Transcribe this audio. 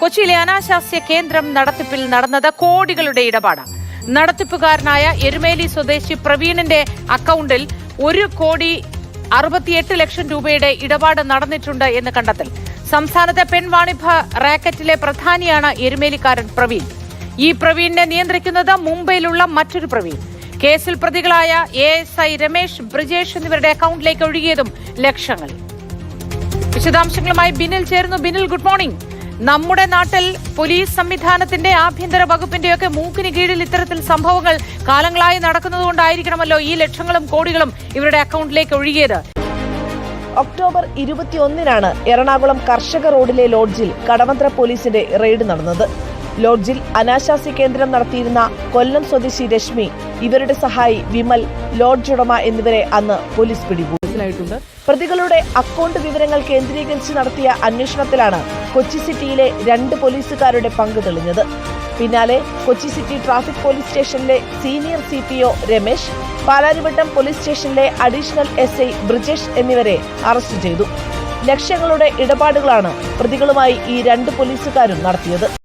കൊച്ചിയിലെ അനാശാസ്യ കേന്ദ്രം നടത്തിപ്പിൽ നടന്നത് കോടികളുടെ ഇടപാടാണ് നടത്തിപ്പുകാരനായ എരുമേലി സ്വദേശി പ്രവീണിന്റെ അക്കൗണ്ടിൽ ഒരു കോടി അറുപത്തിയെട്ട് ലക്ഷം രൂപയുടെ ഇടപാട് നടന്നിട്ടുണ്ട് എന്ന് കണ്ടെത്തൽ. സംസ്ഥാനത്തെ പെൺവാണിഭ റാക്കറ്റിലെ പ്രധാനിയാണ് എരുമേലിക്കാരൻ പ്രവീൺ. ഈ പ്രവീണിനെ നിയന്ത്രിക്കുന്നത് മുംബൈയിലുള്ള മറ്റൊരു പ്രവീൺ. കേസിൽ പ്രതികളായ A S I Ramesh Brijesh എന്നിവരുടെ അക്കൗണ്ടിലേക്ക് ഒഴുകിയതും ലക്ഷങ്ങൾ. വിശദാംശങ്ങളുമായി ബിനിൽ ചേരുന്നു. Binil good morning. നമ്മുടെ നാട്ടിൽ പോലീസ് സംവിധാനത്തിന്റെ ആഭ്യന്തര വകുപ്പിന്റെയൊക്കെ മൂക്കിന് കീഴിൽ ഇത്തരത്തിൽ സംഭവങ്ങൾ കാലങ്ങളായി നടക്കുന്നതുകൊണ്ടായിരിക്കണമല്ലോ ഈ ലക്ഷങ്ങളും കോടികളും ഇവരുടെ അക്കൗണ്ടിലേക്ക് ഒഴുകിയത്. ഒക്ടോബർ ഇരുപത്തിയൊന്നിനാണ് എറണാകുളം കർഷക റോഡിലെ ലോഡ്ജിൽ കടവന്ത്ര പോലീസിന്റെ റെയ്ഡ് നടന്നത്. ലോഡ്ജിൽ അനാശാസ്യ കേന്ദ്രം നടത്തിയിരുന്ന കൊല്ലം സ്വദേശി രശ്മി ഇവരുടെ സഹായി വിമൽ ലോഡ്ജ് ഉടമ എന്നിവരെ അന്ന് പോലീസ് പിടികൂടി. പ്രതികളുടെ അക്കൗണ്ട് വിവരങ്ങൾ കേന്ദ്രീകരിച്ച് നടത്തിയ അന്വേഷണത്തിലാണ് കൊച്ചി സിറ്റിയിലെ രണ്ട് പോലീസുകാരുടെ പങ്ക് തെളിഞ്ഞത്. പിന്നാലെ കൊച്ചി സിറ്റി ട്രാഫിക് പോലീസ് സ്റ്റേഷനിലെ senior C P O Ramesh Palarivattom police സ്റ്റേഷനിലെ അഡീഷണൽ എസ് ഐ ബ്രിജേഷ് എന്നിവരെ അറസ്റ്റ് ചെയ്തു. ലക്ഷങ്ങളുടെ ഇടപാടുകളാണ് പ്രതികളുമായി ഈ രണ്ട് പോലീസുകാരും നടത്തിയത്.